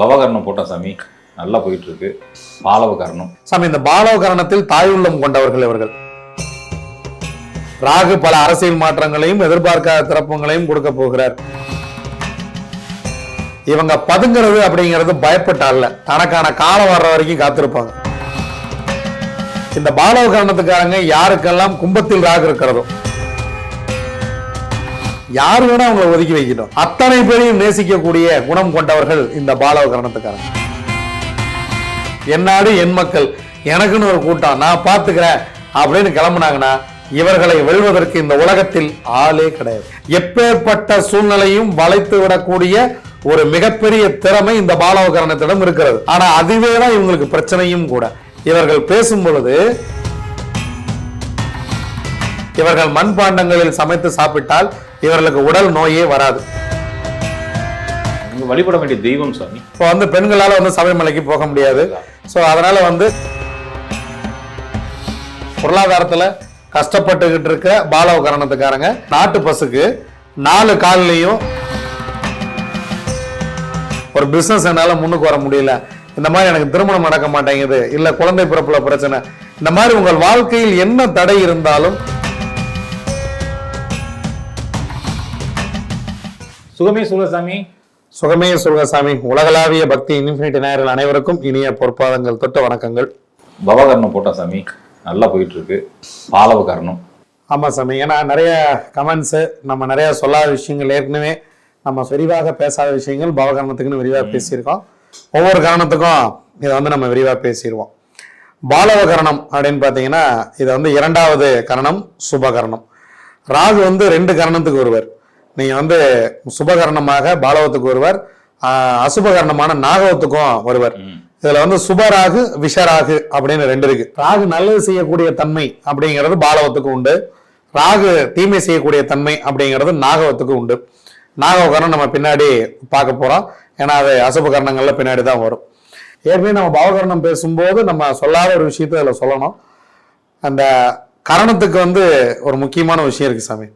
பவகரணம் போட்டோம் சாமி நல்லா போயிட்டு இருக்கு பாலவகரணம். சாமி இந்த பாலவகரணத்தில் தாய் உள்ளம் கொண்டவர்கள் இவர்கள். ராகு பல அரசியல் மாற்றங்களையும் எதிர்பார்க்காத திறப்புகளையும் கொடுக்க போகிறார். இவங்க பதுங்கிறது அப்படிங்கிறது பயப்பட்ட அல்ல தனக்கான காலம் வர்ற வரைக்கும் காத்திருப்பாங்க. இந்த பாலவகரணத்துக்காரங்க யாருக்கெல்லாம் கும்பத்தில் ராகு இருக்கிறதோ யார் வேணா அவங்களை ஒதுக்கி வைக்கணும் அத்தனை பேரையும் நேசிக்கக்கூடிய குணம் கொண்டவர்கள் இந்த பாலவகரணத்துக்காரன் என்னாடு என் மக்கள் எனக்குன்னு ஒரு கூட்டம். நான் பார்த்துக்கிறேன். அப்படின்னு கிளம்புனாங்கன்னா இவர்களை வெல்வதற்கு இந்த உலகத்தில் ஆளே கிடையாது. எப்பேற்பட்ட சூழ்நிலையும் வளைத்து விடக்கூடிய ஒரு மிகப்பெரிய திறமை இந்த பாலவகரணத்திடம் இருக்கிறது. ஆனா அதுவே தான் இவங்களுக்கு பிரச்சனையும் கூட. இவர்கள் பேசும் பொழுது இவர்கள் மண்பாண்டங்களில் சமைத்து சாப்பிட்டால் இவர்களுக்கு உடல் நோயே வராது. வழிபட வேண்டிய தெய்வம் சாமி. இப்போ வந்து பெண்களால வந்து சபரிமலைக்கு போக முடியாது. ஸோ அதனால வந்து பொருளாதாரத்துல கஷ்டப்பட்டுக்கிட்டு இருக்க பாலவ கரணத்துக்காரங்க நாட்டு பசுக்கு நாலு கால்லையும் ஒரு பிசினஸ் என்னால முன்னுக்கு வர முடியல. இந்த மாதிரி எனக்கு திருமணம் நடக்க மாட்டேங்குது. இல்ல குழந்தை பிறப்புல பிரச்சனை. இந்த மாதிரி உங்கள் வாழ்க்கையில் என்ன தடை இருந்தாலும் சுகமே சுக சாமி. சுகமே சொல்க சாமி. உலகளாவிய பக்தி இன்ஃபினிட்டி நேயர்கள் அனைவருக்கும் இனிய பொற்பாதங்கள் தொட்ட வணக்கங்கள். பவகரணம் போட்டோம் சாமி நல்லா போயிட்டு இருக்கு பாலவ கரணம் ஆமாம் சாமி. ஏன்னா நிறைய கமெண்ட்ஸு நம்ம நிறைய சொல்லாத விஷயங்கள் ஏற்கனவே நம்ம விரிவாக பேசாத விஷயங்கள் பவகரணத்துக்குன்னு விரிவாக பேசியிருக்கோம். ஒவ்வொரு கரணத்துக்கும் இதை வந்து நம்ம விரிவாக பேசிடுவோம். பாலவ கரணம் அப்படின்னு பார்த்தீங்கன்னா இது வந்து இரண்டாவது கரணம் சுபகரணம். ராகு வந்து ரெண்டு கரணத்துக்கு ஒருவர். நீங்கள் வந்து சுபகரணமாக பாலவத்துக்கு ஒருவர் ஆஹ் அசுபகரணமான நாகவத்துக்கும் ஒருவர். இதுல வந்து சுபராகு விஷராகு அப்படின்னு ரெண்டு இருக்கு. ராகு நல்லது செய்யக்கூடிய தன்மை அப்படிங்கிறது பாலவத்துக்கு உண்டு. ராகு தீமை செய்யக்கூடிய தன்மை அப்படிங்கிறது நாகவத்துக்கு உண்டு. நாகவகரணம் நம்ம பின்னாடி பார்க்க போறோம். ஏன்னா அது அசுப கரணங்கள்ல பின்னாடி தான் வரும். ஏற்கனவே நம்ம பாவகரணம் பேசும்போது நம்ம சொல்லாத ஒரு விஷயத்தை அதில் சொல்லணும். அந்த கரணத்துக்கு வந்து ஒரு முக்கியமான விஷயம் இருக்கு சாமி.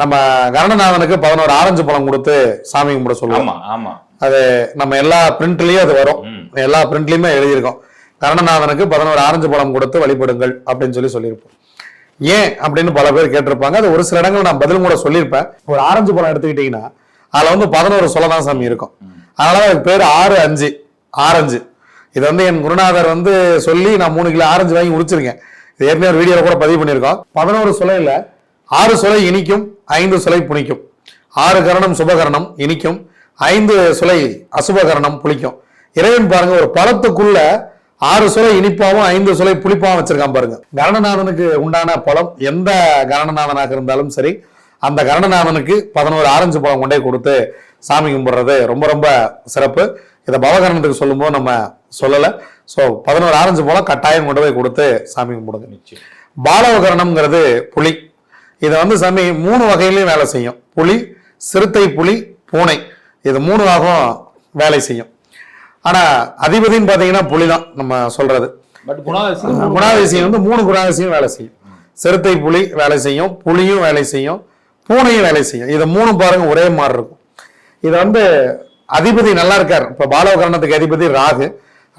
நம்ம கரணநாதனுக்கு பதினோரு ஆரஞ்சு பழம் கொடுத்து சாமி கும்பிட சொல்லுவோம். ஆமா அது நம்ம எல்லா பிரிண்ட்லயும் அது வரும். எல்லா பிரிண்ட்லயுமே எழுதியிருக்கோம். கருணநாதனுக்கு பதினோரு ஆரஞ்சு பழம் கொடுத்து வழிபடுங்கள் அப்படின்னு சொல்லி சொல்லியிருப்போம். ஏன் அப்படின்னு பல பேர் கேட்டிருப்பாங்க. அது ஒரு சில இடங்கள் நான் பதிலும் கூட சொல்லியிருப்பேன். ஒரு ஆரஞ்சு பழம் எடுத்துக்கிட்டீங்கன்னா அதுல வந்து பதினோரு சொல்ல தான் சாமி இருக்கும். அதனால அதுக்கு பேர் ஆறு அஞ்சு ஆரஞ்சு. இது வந்து என் குருநாதர் வந்து சொல்லி நான் மூணு கிலோ ஆரஞ்சு வாங்கி உடிச்சிருக்கேன் இது ஏற்கனவே ஒரு வீடியோல கூட பதிவு பண்ணியிருக்கோம். பதினோரு சுலையில ஆறு சுலை இனிக்கும் ஐந்து சுலை புனிக்கும் ஆறு கரணம் சுபகரணம் இனிக்கும் ஐந்து சுலை அசுபகரணம் புளிக்கும். இறைவன் பாருங்க ஒரு பழத்துக்குள்ள ஆறு சுலை இனிப்பாவும் ஐந்து சுலை புளிப்பாவும் வச்சிருக்கான் பாருங்க. கரணநாதனுக்கு உண்டான பழம் எந்த கரணநாதனாக இருந்தாலும் சரி அந்த கரணநாதனுக்கு பதினோரு ஆரஞ்சு பழம் கொண்டே கொடுத்து சாமி கும்பிடுறது ரொம்ப ரொம்ப சிறப்பு. இதை பவகரணத்துக்கு சொல்லும்போது நம்ம சொல்லலை. ஸோ பதினோரு ஆரஞ்சு பழம் கட்டாயம் கொண்டு போய் கொடுத்து சாமி கும்பிடுங்க. பாலவகரணம்ங்கிறது புலி இதை வந்து சாமி மூணு வகையிலையும் வேலை செய்யும். புலி சிறுத்தை புலி பூனை. இது மூணு வாகம் வேலை செய்யும். ஆனா அதிபதின்னு பாத்தீங்கன்னா புலி தான் நம்ம சொல்றது. குணாதிசயம் வந்து மூணு குணாதிசயம் வேலை செய்யும். சிறுத்தை புலி வேலை செய்யும் புலியும் வேலை செய்யும் பூனையும் வேலை செய்யும். இது மூணு பாருங்க ஒரே மாதிரி இருக்கும். இது வந்து அதிபதி நல்லா இருக்கார். இப்ப பாலவகரணத்துக்கு அதிபதி ராகு.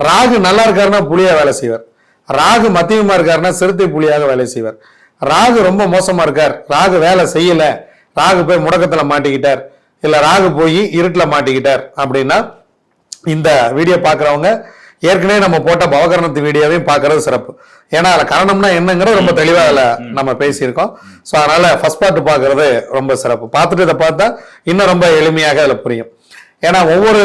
ராகு நல்லா இருக்காருன்னா புலியா வேலை செய்வார். ராகு மத்தியமா இருக்காருன்னா சிறுத்தை புலியாக வேலை செய்வார். ராகு ரொம்ப மோசமா இருக்கார். ராகு வேலை செய்யல. ராகு போய் முடக்கத்துல மாட்டிக்கிட்டார். இல்ல ராகு போய் இருட்டில் மாட்டிக்கிட்டார் அப்படின்னா இந்த வீடியோ பார்க்குறவங்க ஏற்கனவே நம்ம போட்ட பவகரணத்து வீடியோவையும் பார்க்கறது சிறப்பு. ஏன்னா அதில் கரணம்னா என்னங்கிறது ரொம்ப தெளிவாக அதில் நம்ம பேசியிருக்கோம். ஸோ அதனால ஃபர்ஸ்ட் பார்ட் பார்க்கறது ரொம்ப சிறப்பு. பார்த்துட்டு இதை பார்த்தா இன்னும் ரொம்ப எளிமையாக அதில் புரியும். ஏன்னா ஒவ்வொரு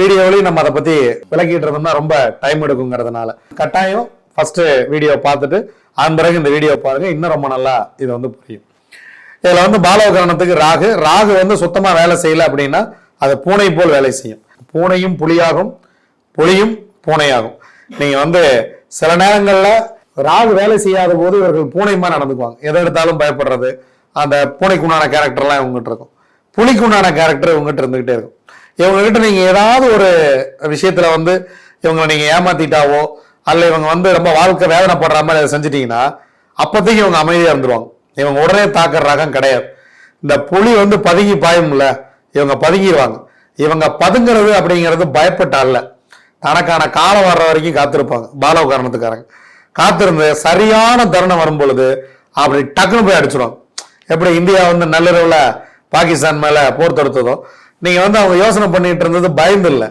வீடியோவிலையும் நம்ம அதை பற்றி விளக்கிட்டு இருந்தோம்னா ரொம்ப டைம் எடுக்குங்கிறதுனால. கட்டாயம் ஃபர்ஸ்ட் வீடியோ பார்த்துட்டு அதன் பிறகு இந்த வீடியோ பாருங்க. இன்னும் ரொம்ப நல்லா இது வந்து புரியும். இதில் வந்து பாலோகரணத்துக்கு ராகு. ராகு வந்து சுத்தமாக வேலை செய்யல அப்படின்னா அது பூனை போல் வேலை செய்யும். பூனையும் புலியாகும் புலியும் பூனையாகும். நீங்கள் வந்து சில நேரங்களில் ராகு வேலை செய்யாத போது இவர்கள் மாதிரி நடந்துக்குவாங்க. எதை எடுத்தாலும் பயப்படுறது. அந்த பூனைக்கு உண்டான கேரக்டர்லாம் இவங்ககிட்ட இருக்கும். புலிக்கு உண்டான கேரக்டர் இவங்ககிட்ட இருந்துகிட்டே இருக்கும். இவங்ககிட்ட நீங்கள் ஏதாவது ஒரு விஷயத்தில் வந்து இவங்களை நீங்கள் ஏமாத்திட்டாவோ அல்ல இவங்க வந்து ரொம்ப வாழ்க்கை வேதனைப்படுற மாதிரி அதை செஞ்சிட்டிங்கன்னா அப்போதைக்கு இவங்க அமைதியாக இருந்துருவாங்க. இவங்க உடனே தாக்குற ரகம் கிடையாது. இந்த புலி வந்து பதுங்கி பாயும்ல இவங்க பதுங்கிடுவாங்க இவங்க பதுங்கிறது அப்படிங்கிறது பயப்பட்டு அல்ல. தனக்கான காலம் வர்ற வரைக்கும் காத்திருப்பாங்க பால காரணத்துக்காரங்க காத்திருந்து சரியான தருணம் வரும் பொழுது அப்படி டக்குன்னு போய் அடிச்சிடுவாங்க எப்படி இந்தியா வந்து நள்ளிரவில் பாகிஸ்தான் மேலே போர் தொடுத்ததோ நீங்கள் வந்து அவங்க யோசனை பண்ணிட்டு இருந்தது பயந்து இல்லை.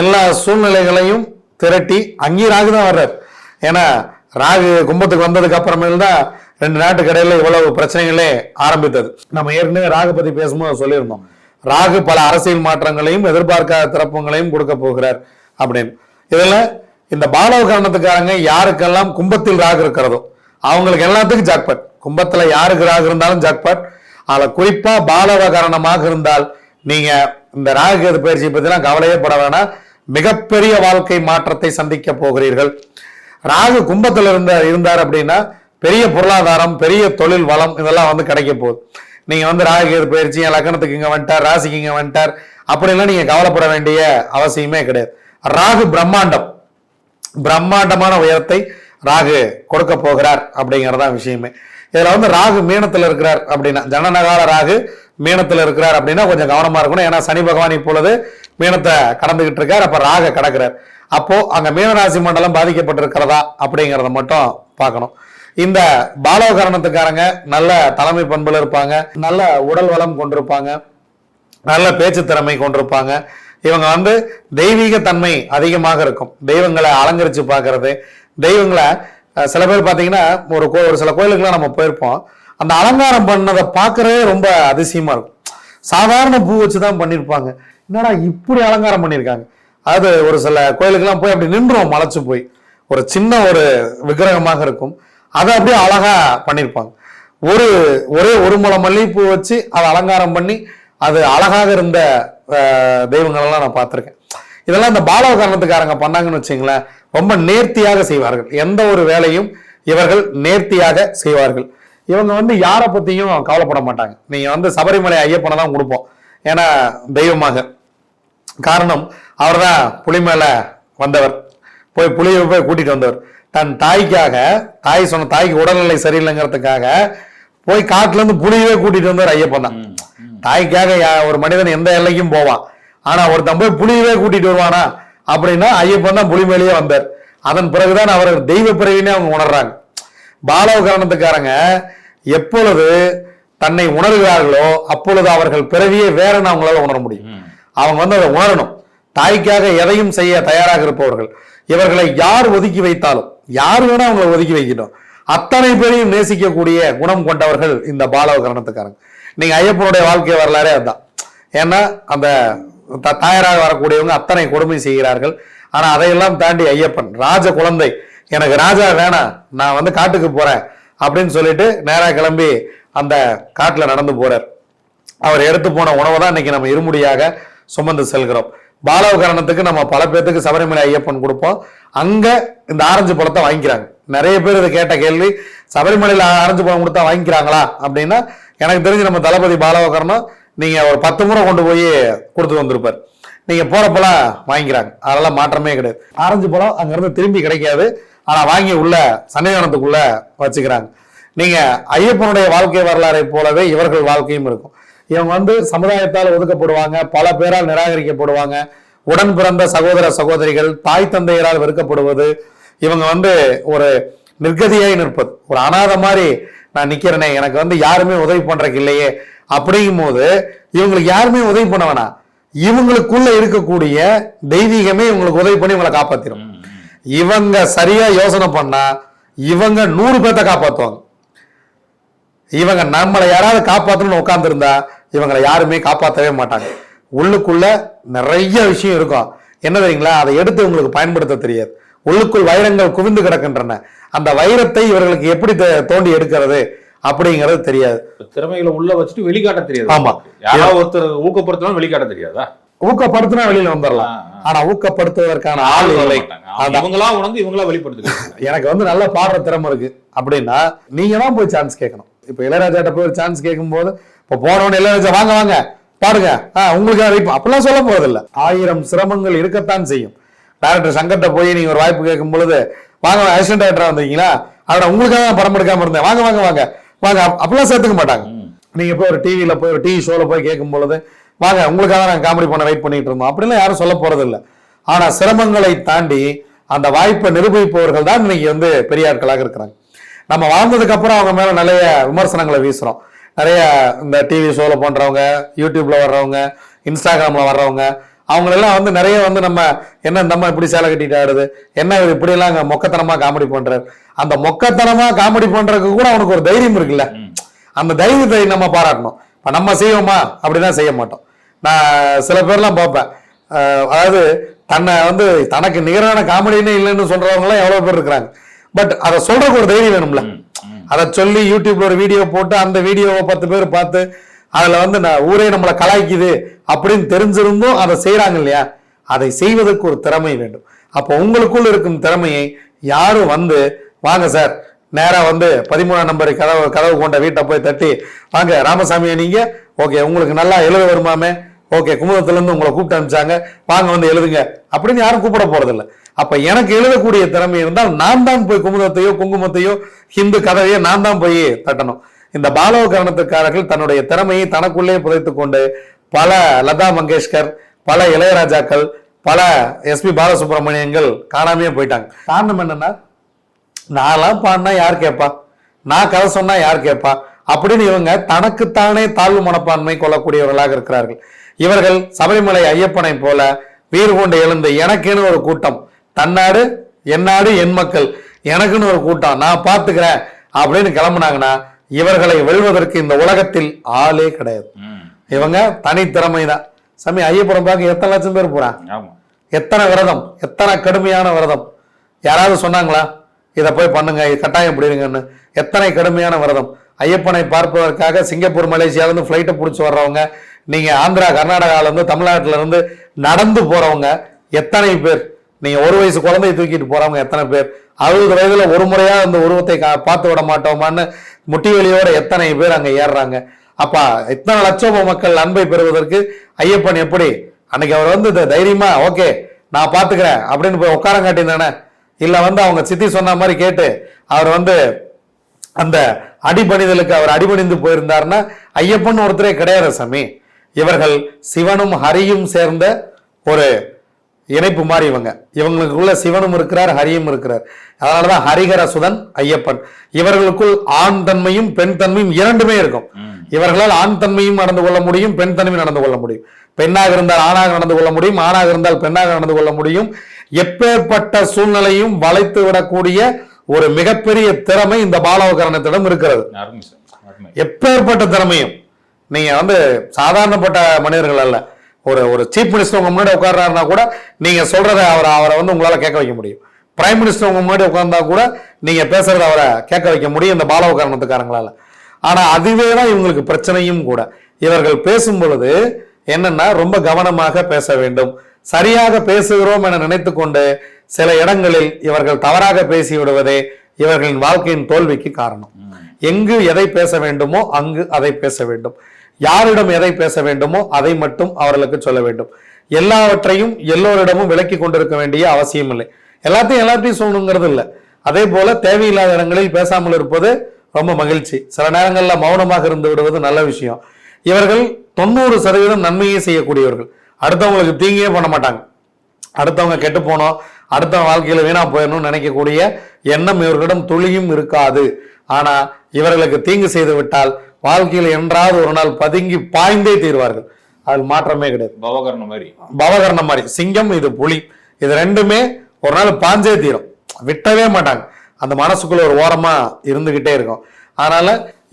எல்லா சூழ்நிலைகளையும் திரட்டி அங்கேயும் ராகு தான் வர்றார். ஏன்னா ராகு கும்பத்துக்கு வந்ததுக்கு அப்புறமேல் தான் ரெண்டு நாட்டுக்கு இடையில இவ்வளவு பிரச்சனைகளே ஆரம்பித்தது. நம்ம ஏற்கனவே ராகு பத்தி பேசும்போது சொல்லியிருந்தோம். ராகு பல அரசியல் மாற்றங்களையும் எதிர்பார்க்காத திறப்பங்களையும் கொடுக்க போகிறார் அப்படின்னு. இதில் இந்த பாலவ காரணத்துக்காரங்க யாருக்கெல்லாம் கும்பத்தில் ராகு இருக்கிறதோ அவங்களுக்கு எல்லாத்துக்கும் ஜாக்பாட். கும்பத்தில் யாருக்கு ராகு இருந்தாலும் ஜாக்பாட். அதில் குறிப்பாக பாலவ காரணமாக இருந்தால் நீங்கள் இந்த ராகு கேது பயிற்சியை பற்றிலாம் கவலையே பட வேணாம். மிகப்பெரிய வாழ்க்கை மாற்றத்தை சந்திக்க போகிறீர்கள். ராகு கும்பத்துல இருந்த இருந்தார் அப்படின்னா பெரிய பொருளாதாரம் பெரிய தொழில் வளம் இதெல்லாம் வந்து கிடைக்க போகுது. நீங்க வந்து ராகு பயிற்சி என் லக்னத்துக்கு இங்க வந்துட்டார் ராசிக்கு இங்கே வந்துட்டார் அப்படிலாம் நீங்க கவலைப்பட வேண்டிய அவசியமே கிடையாது. ராகு பிரம்மாண்டம். பிரம்மாண்டமான உயரத்தை ராகு கொடுக்க போகிறார் அப்படிங்கிறதான் விஷயமே. இதில் வந்து ராகு மீனத்தில் இருக்கிறார் அப்படின்னா ஜனநகால ராகு மீனத்தில் இருக்கிறார் அப்படின்னா கொஞ்சம் கவனமாக இருக்கணும். ஏன்னா சனி பகவான் இப்பொழுது மீனத்தை கடந்துகிட்டு இருக்கார். அப்போ ராக கடக்கிறார். அப்போ அங்கே மீனராசி மண்டலம் பாதிக்கப்பட்டிருக்கிறதா அப்படிங்கிறத மட்டும் பார்க்கணும். இந்த பாலோகரணத்துக்காரங்க நல்ல தலைமை பண்புல இருப்பாங்க. நல்ல உடல் வளம் கொண்டிருப்பாங்க. நல்ல பேச்சு திறமை கொண்டிருப்பாங்க. இவங்க வந்து தெய்வீக தன்மை அதிகமாக இருக்கும். தெய்வங்களை அலங்கரித்து பார்க்கறது. தெய்வங்களை சில பேர் பார்த்தீங்கன்னா ஒரு கோ ஒரு சில கோயிலுக்குலாம் நம்ம போயிருப்போம். அந்த அலங்காரம் பண்ணதை பார்க்கறதே ரொம்ப அதிசயமா இருக்கும். சாதாரண பூ வச்சு தான் பண்ணியிருப்பாங்க என்னடா இப்படி அலங்காரம் பண்ணியிருக்காங்க அது ஒரு சில கோயிலுக்கெல்லாம் போய் அப்படி நின்றோம் மலைச்சு போய். ஒரு சின்ன ஒரு விக்கிரகமாக இருக்கும். அதை அப்படியே அழகா பண்ணியிருப்பாங்க ஒரு ஒரே ஒரு முளம் மல்லிகைப்பூ வச்சு அதை அலங்காரம் பண்ணி அது அழகாக இருந்த தெய்வங்களெல்லாம் நான் பார்த்துருக்கேன். இதெல்லாம் இந்த பாலவ காரணத்துக்காரங்க பண்ணாங்கன்னு வச்சிங்களேன் ரொம்ப நேர்த்தியாக செய்வார்கள். எந்த ஒரு வேலையும் இவர்கள் நேர்த்தியாக செய்வார்கள். இவங்க வந்து யாரை பற்றியும் கவலைப்பட மாட்டாங்க. நீங்கள் வந்து சபரிமலை ஐயப்பனை தான் கொடுப்போம் ஏன்னா தெய்வமாக. காரணம் அவர்தான் புலி மேலே வந்தவர். போய் புலியை போய் கூட்டிகிட்டு வந்தவர். தன் தாய்க்காக தாய் சொன்ன தாய்க்கு உடல்நிலை சரியில்லைங்கிறதுக்காக போய் காட்டிலேருந்து புளியவே புலியவே கூட்டிட்டு வந்தவர் ஐயப்பன் தான். தாய்க்காக யா- ஒரு மனிதன் எந்த எல்லைக்கும் போவான். ஆனால் ஒருத்தன் போய் புலியவே கூட்டிகிட்டு வருவானா அப்படின்னா ஐயப்பன் தான் புலி மேலேயே வந்தார். அதன் பிறகுதான் அவர் தெய்வ பிறவினே அவங்க உணர்றாங்க. பாலவ காரணத்துக்காரங்க எப்பொழுது தன்னை உணர்கிறார்களோ அப்பொழுது அவர்கள் பிறவியே வேறன்னு அவங்களால உணர முடியும். அவங்க வந்து அதை உணரணும். தாய்க்காக எதையும் செய்ய தயாராக இருப்பவர்கள். இவர்களை யார் ஒதுக்கி வைத்தாலும் யார் வேணா அவங்களை ஒதுக்கி வைக்கட்டும். அத்தனை பேரையும் நேசிக்கக்கூடிய குணம் கொண்டவர்கள் இந்த பாலவ காரணத்துக்காரங்க நீங்க ஐயப்பனுடைய வாழ்க்கை வரலாறே அதுதான் ஏன்னா அந்த தாயாராக வரக்கூடியவங்க அத்தனை கொடுமை செய்கிறார்கள். ஆனா அதையெல்லாம் தாண்டி ஐயப்பன் ராஜ குழந்தை எனக்கு ராஜா வேணாம் நான் வந்து காட்டுக்கு போறேன் அப்படின்னு சொல்லிட்டு நேராக கிளம்பி அந்த காட்டில் நடந்து போறார். அவர் எடுத்து போன உணவை தான் இன்னைக்கு நம்ம இருமுடியாக சுமந்து செல்கிறோம். பாலவகரணத்துக்கு நம்ம பல பேர்த்துக்கு சபரிமலை ஐயப்பன் கொடுப்போம். அங்க இந்த ஆரஞ்சு பழத்தை வாங்கிக்கிறாங்க. நிறைய பேர் இதை கேட்ட கேள்வி சபரிமலையில் ஆரஞ்சு பழம் கொடுத்தா வாங்கிக்கிறாங்களா அப்படின்னா எனக்கு தெரிஞ்சு நம்ம தளபதி பாலவகரணம் நீங்கள் நீங்க ஒரு பத்து முறை கொண்டு போய் கொடுத்து வந்திருப்பார். நீங்க போறப்பெல்லாம் வாங்கிக்கிறாங்க. அதெல்லாம் மாற்றமே கிடையாது. ஆரஞ்சு பழம் அங்கேருந்து திரும்பி கிடைக்காது. ஆனால் வாங்கி உள்ள சன்னிதானத்துக்குள்ள வச்சுக்கிறாங்க. நீங்க ஐயப்பனுடைய வாழ்க்கை வரலாறை போலவே இவர்கள் வாழ்க்கையும் இருக்கும். இவங்க வந்து சமுதாயத்தால் ஒதுக்கப்படுவாங்க பல பேரால் நிராகரிக்கப்படுவாங்க. உடன் பிறந்த சகோதர சகோதரிகள் தாய் தந்தையரால் வெறுக்கப்படுவது இவங்க வந்து ஒரு நிர்கதியாய் நிற்பது. ஒரு அனாத மாதிரி நான் நிக்கிறேனே எனக்கு வந்து யாருமே உதவி பண்றதுக்கு இல்லையே அப்படிங்கும் போது இவங்களுக்கு யாருமே உதவி பண்ண வேணாம். இவங்களுக்குள்ள இருக்கக்கூடிய தெய்வீகமே இவங்களுக்கு உதவி பண்ணி இவங்களை காப்பாத்திரும். இவங்க சரியா யோசனை பண்ணா இவங்க நூறு பேர்த்த காப்பாத்துவாங்க. இவங்க நம்மளை யாராவது காப்பாத்தணும்னு உட்கார்ந்திருந்தா இவங்களை யாருமே காப்பாற்றவே மாட்டாங்க. உள்ளுக்குள்ள நிறைய விஷயம் இருக்கும். என்ன தெரியுங்களா? அதை எடுத்து உங்களுக்கு பயன்படுத்த தெரியாது. உள்ளுக்குள் வைரங்கள் குவிந்து கிடக்கின்றன. அந்த வைரத்தை இவர்களுக்கு எப்படி தோண்டி எடுக்கிறது அப்படிங்கிறது தெரியாது. திறமைகளை உள்ள வச்சுட்டு வெளிக்காட்ட தெரியாது. ஆமா. யாராவது ஒருத்தர் ஊக்கப்படுத்தணும் வெளிக்காட்ட தெரியாதா? ஊக்கப்படுத்தினா வெளியில வந்துடலாம் ஆனா ஊக்கப்படுத்துவதற்கான ஆள் இல்லை. இவங்களா உணர்ந்து இவங்களா வெளிப்படுத்துகிறாங்க எனக்கு வந்து நல்ல பாடுற திறமை இருக்கு. அப்படின்னா நீங்க தான் போய் சான்ஸ் கேட்கணும். இப்ப இளையராஜாட்ட போய் ஒரு சான்ஸ் கேட்கும்போது இப்ப போனவன இளையராஜா வாங்க வாங்க பாடுங்க ஆ, உங்களுக்காக வெயிட் அப்படிலாம் சொல்ல போறதில்ல. ஆயிரம் சிரமங்கள் இருக்கத்தான் செய்யும். டேரக்டர் சங்கர்ட்ட போய் நீங்க ஒரு வாய்ப்பு கேட்கும் பொழுது வாங்க அசிஸ்டன்ட் டேரக்டரா வந்தீங்களா அவட உங்களுக்காக படம் எடுக்காம இருந்தேன். வாங்க வாங்க வாங்க. வாங்க அப்~ அப்படிலாம் சேர்த்துக்க மாட்டாங்க. நீங்க போய் ஒரு டிவியில போய் ஒரு டிவி ஷோல போய் கேட்கும் பொழுது வாங்க உங்களுக்காக நாங்கள் காமெடி பண்ண வெயிட் பண்ணிட்டு இருந்தோம். அப்படிலாம் யாரும் சொல்ல போறது இல்ல ஆனா சிரமங்களை தாண்டி அந்த வாய்ப்பை நிரூபிப்பவர்கள் தான் இன்னைக்கு வந்து பெரிய ஆட்களாக இருக்கிறாங்க. நம்ம வாழ்ந்ததுக்கு அப்புறம் அவங்க மேல நிறைய விமர்சனங்களை வீசுறோம். நிறைய இந்த டிவி ஷோல பண்றவங்க யூடியூப்ல வர்றவங்க இன்ஸ்டாகிராம்ல வர்றவங்க அவங்களெல்லாம் வந்து நிறைய வந்து நம்ம என்ன இந்த அம்மா இப்படி சேலை கட்டிட்டு ஆடுது? என்ன இவர் இப்படி எல்லாம் அங்க மொக்கத்தனமா காமெடி பண்றாரு? அந்த மொக்கத்தனமா காமெடி பண்றதுக்கு கூட அவனுக்கு ஒரு தைரியம் இருக்குல்ல? அந்த தைரியத்தை நம்ம பாராட்டணும். இப்ப நம்ம செய்வோமா? அப்படிதான் செய்ய மாட்டோம். நான் சில பேர்லாம் பார்ப்பேன். அதாவது தன்னை வந்து தனக்கு நிகரான காமெடினே இல்லைன்னு சொல்றவங்க எவ்வளவு பேர் இருக்கிறாங்க. பட் அதை சொல்றதுக்கு ஒரு தைரியம் வேணும்ல. அதை சொல்லி யூடியூப்ல ஒரு வீடியோ போட்டு அந்த வீடியோவை பத்து பேர் பார்த்து அதுல வந்து நான் ஊரே நம்மளை கலாய்க்குது அப்படின்னு தெரிஞ்சிருந்தும் அதை செய்றாங்க இல்லையா? அதை செய்வதற்கு ஒரு திறமை வேண்டும். அப்போ உங்களுக்குள் இருக்கும் திறமையை யாரும் வந்து வாங்க சார் நேராக வந்து பதிமூணாம் நம்பர் கதவு கதவு கொண்ட வீட்டை போய் தட்டி வாங்க ராமசாமியை நீங்கள் ஓகே உங்களுக்கு நல்லா எழுத வருமாமே ஓகே குமுதத்துலேருந்து உங்களை கூப்பிட்டு அனுப்பிச்சாங்க வாங்க வந்து எழுதுங்க அப்படின்னு யாரும் கூப்பிட போறதில்ல. அப்போ எனக்கு எழுதக்கூடிய திறமை இருந்தால் நான் தான் போய் குமுதத்தையோ குங்குமத்தையோ ஹிந்து கதவையோ நான் தான் போய் தட்டணும். இந்த பாலவகரணத்துக்காரர்கள் தன்னுடைய திறமையை தனக்குள்ளே புதைத்து கொண்டு பல லதா மங்கேஷ்கர் பல இளையராஜாக்கள் பல எஸ்பி பாலசுப்ரமணியங்கள் காணாமையே போயிட்டாங்க. காரணம் என்னன்னா நான்லாம் பாடினா யார் கேட்பா நான் கதை சொன்னா யார் கேட்பா அப்படின்னு இவங்க தனக்குத்தானே தாழ்வு மனப்பான்மை கொள்ளக்கூடியவர்களாக இருக்கிறார்கள். இவர்கள் சபரிமலை ஐயப்பனை போல வீறு கொண்டு எழுந்து எனக்குன்னு ஒரு கூட்டம் தன்னாடு என்னாடு என் மக்கள் எனக்குன்னு ஒரு கூட்டம் நான் பார்த்துக்கிறேன் அப்படின்னு கிளம்புனாங்கன்னா இவர்களை வெல்வதற்கு இந்த உலகத்தில் ஆளே கிடையாது. இவங்க தனித்திறமை தான் சாமி ஐயப்படம் பார்க்க எத்தனை லட்சம் பேர் போறான்? எத்தனை விரதம்? எத்தனை கடுமையான விரதம்? யாராவது சொன்னாங்களா? இதை போய் பண்ணுங்க கட்டாயம் பிடிங்கன்னு எத்தனை கடுமையான விரதம். ஐயப்பனை பார்ப்பதற்காக சிங்கப்பூர் மலேசியாவிலேருந்து ஃப்ளைட்டை பிடிச்சி வர்றவங்க நீங்கள் ஆந்திரா கர்நாடகாவிலேருந்து தமிழ்நாட்டிலேருந்து இருந்து நடந்து போகிறவங்க எத்தனை பேர்? நீங்கள் ஒரு வயசு குழந்தையை தூக்கிட்டு போகிறவங்க எத்தனை பேர்? அறுபது வயதில் ஒரு முறையாக அந்த உருவத்தை கா- பார்த்து விட மாட்டோமான்னு முட்டி வலியோட எத்தனை பேர் அங்கே ஏறுறாங்க? அப்பா இத்தனை லட்சம் மக்கள் அன்பை பெறுவதற்கு ஐயப்பன் எப்படி? அன்னைக்கு அவர் வந்து த- தைரியமா ஓகே நான் பார்த்துக்கிறேன் அப்படின்னு போய் உட்காரங்காட்டி தானே இல்ல வந்து அவங்க சித்தி சொன்ன மாதிரி கேட்டு அவர் வந்து அந்த அடிபணிதலுக்கு அவர் அடிபணிந்து போயிருந்தாருன்னா ஐயப்பன் ஒருத்தரே கிடையாது சாமி. இவர்கள் சிவனும் ஹரியும் சேர்ந்த ஒரு இணைப்பு மாதிரி இவங்க. இவங்களுக்குள்ள சிவனும் இருக்கிறார் ஹரியும் இருக்கிறார். அதனாலதான் ஹரிஹர சுதன் ஐயப்பன். இவர்களுக்குள் ஆண் தன்மையும் பெண் தன்மையும் இரண்டுமே இருக்கும். இவர்களால் ஆண் தன்மையும் நடந்து கொள்ள முடியும் பெண் தன்மையும் நடந்து கொள்ள முடியும். பெண்ணாக இருந்தால் ஆணாக நடந்து கொள்ள முடியும் ஆணாக இருந்தால் பெண்ணாக நடந்து கொள்ள முடியும். எப்பேற்பட்ட சூழ்நிலையும் வளைத்து விடக்கூடிய ஒரு மிகப்பெரிய திறமை இந்த பாலவகரணத்திடம் இருக்கிறது. எப்பேற்பட்ட திறமையும் நீங்க வந்து சாதாரணப்பட்ட மனிதர்கள் அல்ல ஒரு ஒரு சீஃப் மினிஸ்டர் உங்க முன்னாடி உட்கார்றாருன்னா கூட நீங்க சொல்றத அவரை அவரை வந்து உங்களால கேட்க வைக்க முடியும். பிரைம் மினிஸ்டர் உங்க முன்னாடி உட்கார்ந்தா கூட நீங்க பேசுறத அவரை கேட்க வைக்க முடியும் இந்த பாலவ காரணத்துக்காரங்களால ஆனா அதுவே தான் இவங்களுக்கு பிரச்சனையும் கூட. இவர்கள் பேசும் பொழுது என்னன்னா ரொம்ப கவனமாக பேச வேண்டும். சரியாக பேசுகிறோம் என நினைத்து கொண்டு சில இடங்களில் இவர்கள் தவறாக பேசி விடுவதே இவர்களின் வாழ்க்கையின் தோல்விக்கு காரணம். எங்கு எதை பேச வேண்டுமோ அங்கு அதை பேச வேண்டும். யாரிடம் எதை பேச வேண்டுமோ அதை மட்டும் அவர்களுக்கு சொல்ல வேண்டும். எல்லாவற்றையும் எல்லோரிடமும் விலக்கி கொண்டிருக்க வேண்டிய அவசியம் இல்லை. எல்லாத்தையும் எல்லாத்தையும் சொல்லணுங்கிறது இல்லை. அதே போல தேவையில்லாத இடங்களில் பேசாமல் இருப்பது ரொம்ப மகிழ்ச்சி. சில நேரங்களில் மௌனமாக இருந்து விடுவது நல்ல விஷயம். இவர்கள் தொண்ணூறு சதவீதம் நன்மையை செய்யக்கூடியவர்கள். அடுத்தவங்களுக்கு தீங்கே பண்ண மாட்டாங்க. அடுத்தவங்க கெட்டு போனோம் அடுத்தவங்க வாழ்க்கையில வீணா போயிடணும்னு நினைக்கக்கூடிய எண்ணம் இவர்களிடம் துளியும் இருக்காது. ஆனா இவர்களுக்கு தீங்கு செய்து விட்டால் வாழ்க்கையில் என்றாவது ஒரு நாள் பதுங்கி பாய்ந்தே தீர்வார்கள். அதில் மாற்றமே கிடையாது. பவகரணம் மாதிரி. பவகரணம் மாதிரி. சிங்கம் இது புலி. இது ரெண்டுமே ஒரு நாள் பாஞ்சே தீரும். விட்டவே மாட்டாங்க. அந்த மனசுக்குள்ள ஒரு ஓரமா இருந்துகிட்டே இருக்கும். அதனால